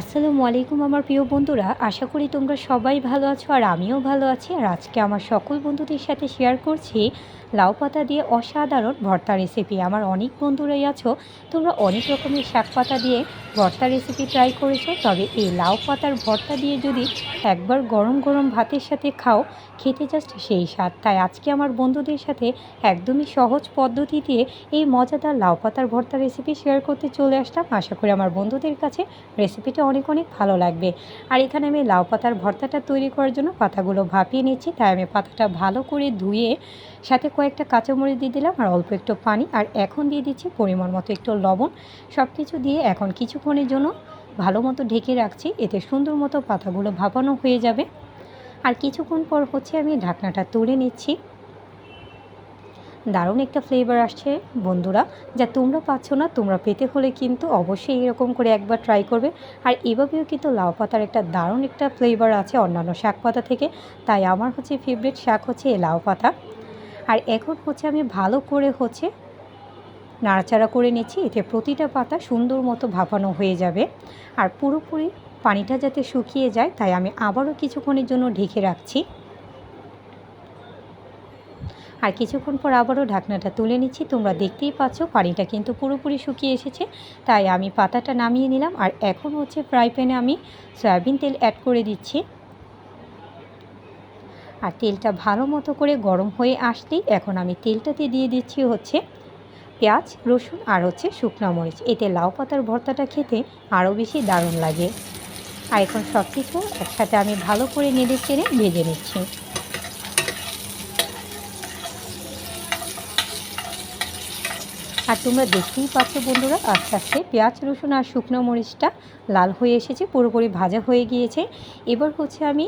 আসসালামু আলাইকুম আমার প্রিয় বন্ধুরা, আশা করি তোমরা সবাই ভালো আছো আর আমিও ভালো আছি। আর আজকে আমার সকল বন্ধুদের সাথে শেয়ার করছি লাউ পাতা দিয়ে অসাধারণ ভর্তা রেসিপি আমার অনেক বন্ধুরাই আছো, তোমরা অনেক রকমের শাক পাতা দিয়ে ভর্তা রেসিপি ট্রাই করেছ, তবে এই লাউ পাতার ভর্তা দিয়ে যদি একবার গরম গরম ভাতের সাথে খাও, খেতে জাস্ট সেই স্বাদ। তাই আজকে আমার বন্ধুদের সাথে একদমই সহজ পদ্ধতিতে এই মজাদার লাউ পাতার ভর্তা রেসিপি শেয়ার করতে চলে আসলাম। আশা করি আমার বন্ধুদের কাছে রেসিপিটা অনেক অনেক ভালো লাগবে। আর এখানে আমি লাউ পাতার ভর্তাটা তৈরি করার জন্য পাতাগুলো ভাপিয়ে নিচ্ছি তাই আমি পাতাটা ভালো করে ধুয়ে সাথে কয়েকটা কাঁচামরিচ দিয়ে দিলাম আর অল্প একটু পানি। আর এখন দিয়ে দিচ্ছি পরিমাণ মতো একটু লবণ। সব কিছু দিয়ে এখন কিছুক্ষণের জন্য ভালো মতো ঢেকে রাখছি, এতে সুন্দর মতো পাতাগুলো ভাপানো হয়ে যাবে। আর কিছুক্ষণ পর হচ্ছে আমি ঢাকনাটা তুলে নিচ্ছি। দারুণ একটা ফ্লেভার আসছে। বন্ধুরা, যা তোমরা পাচ্ছ না, তোমরা পেতে হলে কিন্তু অবশ্যই এরকম করে একবার ট্রাই করবে। আর এভাবেও কিন্তু লাউ পাতার একটা দারুণ একটা ফ্লেভার আছে অন্যান্য শাক পাতা থেকে। তাই আমার হচ্ছে ফেভারিট শাক হচ্ছে এই লাউ পাতা। আর এখন হচ্ছে আমি ভালো করে হচ্ছে নাড়াচাড়া করে নিচ্ছি, এতে প্রতিটা পাতা সুন্দর মতো ভাপানো হয়ে যাবে। আর পুরোপুরি পানিটা যাতে শুকিয়ে যায়, তাই আমি আবারও কিছুক্ষণের জন্য ঢেকে রাখছি। আর কিছুক্ষণ পর আবারও ঢাকনাটা তুলে নিচ্ছি। তোমরা দেখতেই পাচ্ছ, পানিটা কিন্তু পুরোপুরি শুকিয়ে এসেছে। তাই আমি পাতাটা নামিয়ে নিলাম আর এখন হচ্ছে ফ্রাই প্যানে আমি সয়াবিন তেল অ্যাড করে দিচ্ছি। আর তেলটা ভালো মতো করে গরম হয়ে আসলেই এখন আমি তেলটাতে দিয়ে দিচ্ছি হচ্ছে পেঁয়াজ, রসুন আর হচ্ছে শুকনো মরিচ। এতে লাউ পাতার ভর্তাটা খেতে আরও বেশি দারুণ লাগে। আর এখন সব কিছু একসাথে আমি ভালো করে নেড়ে চেড়ে ভেজে নিচ্ছি। আর তোমরা দেখতেই পাচ্ছ বন্ধুরা আস্তে আস্তে পেঁয়াজ, রসুন আর শুকনো মরিচটা লাল হয়ে এসেছে, পুরোপুরি ভাজা হয়ে গিয়েছে। এবার হচ্ছে আমি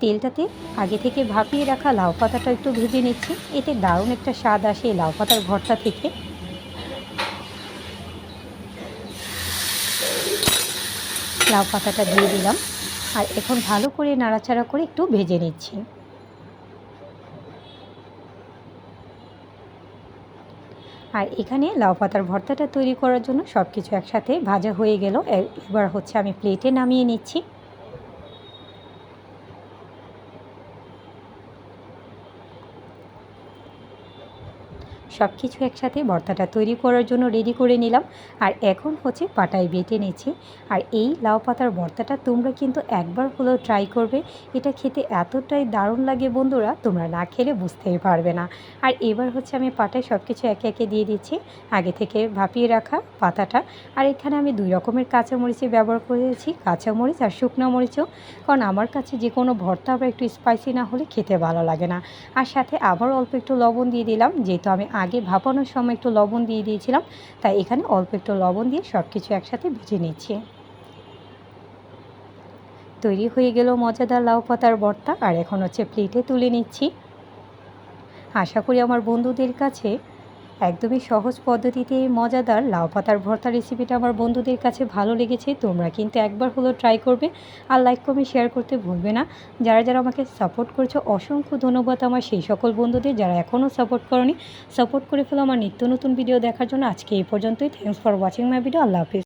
তেলটাতে আগে থেকে ভাপিয়ে রাখা লাউ পাতাটা একটু ভেজে নিচ্ছি। এতে দারুণ একটা স্বাদ আসে এই লাউ পাতার ভর্তা থেকে। লাউ পাতাটা দিয়ে দিলাম। আর এখন ভালো করে নাড়াচাড়া করে একটু ভেজে নিচ্ছি। আর এখানে লাউ পাতার ভর্তাটা তৈরি করার জন্য সব কিছু একসাথে ভাজা হয়ে গেল। এবার হচ্ছে আমি প্লেটে নামিয়ে নিচ্ছি। সব কিছু একসাথে ভর্তাটা তৈরি করার জন্য রেডি করে নিলাম। আর এখন হচ্ছে পাটায় বেটে নিচ্ছি। আর এই লাউ পাতার ভর্তাটা তোমরা কিন্তু একবার হলেও ট্রাই করবে। এটা খেতে এতটাই দারুণ লাগে বন্ধুরা, তোমরা না খেলে বুঝতেই পারবে না। আর এবার হচ্ছে আমি পাটায় সব কিছু একে একে দিয়ে দিচ্ছি। আগে থেকে ভাপিয়ে রাখা পাতাটা। আর এখানে আমি দুই রকমের কাঁচামরিচে ব্যবহার করেছি, কাঁচামরিচ আর শুকনো মরিচও। কারণ আমার কাছে যে কোনো ভর্তা আবার একটু স্পাইসি না হলে খেতে ভালো লাগে না। আর সাথে আবার অল্প একটু লবণ দিয়ে দিলাম, যেহেতু আমি আগে ভাপানোর সময় একটু লবণ দিয়ে দিয়েছিলাম, তাই এখানে অল্প একটু লবণ দিয়ে সব কিছু একসাথে ভেজে নিচ্ছি। তৈরি হয়ে গেল মজাদার লাউ পাতার ভর্তা, আর এখন হচ্ছে প্লেটে তুলে নিচ্ছি। আশা করি আমার বন্ধুদের কাছে একদমই সহজ পদ্ধতিতে মজাদার লাউ পাতার ভর্তা রেসিপিটা আমার বন্ধুদের কাছে ভালো লেগেছে, তোমরা কিন্তু একবার হলো ট্রাই করবে আর লাইক কমে শেয়ার করতে ভুলবে না। যারা যারা আমাকে সাপোর্ট করেছ, অসংখ্য ধন্যবাদ আমার সেই সকল বন্ধুদের যারা এখনও সাপোর্ট করনি। সাপোর্ট করে ফেলো আমার নিত্য নতুন ভিডিও দেখার জন্য। আজকে এই পর্যন্তই। Thanks for watching my video Allah Hafiz.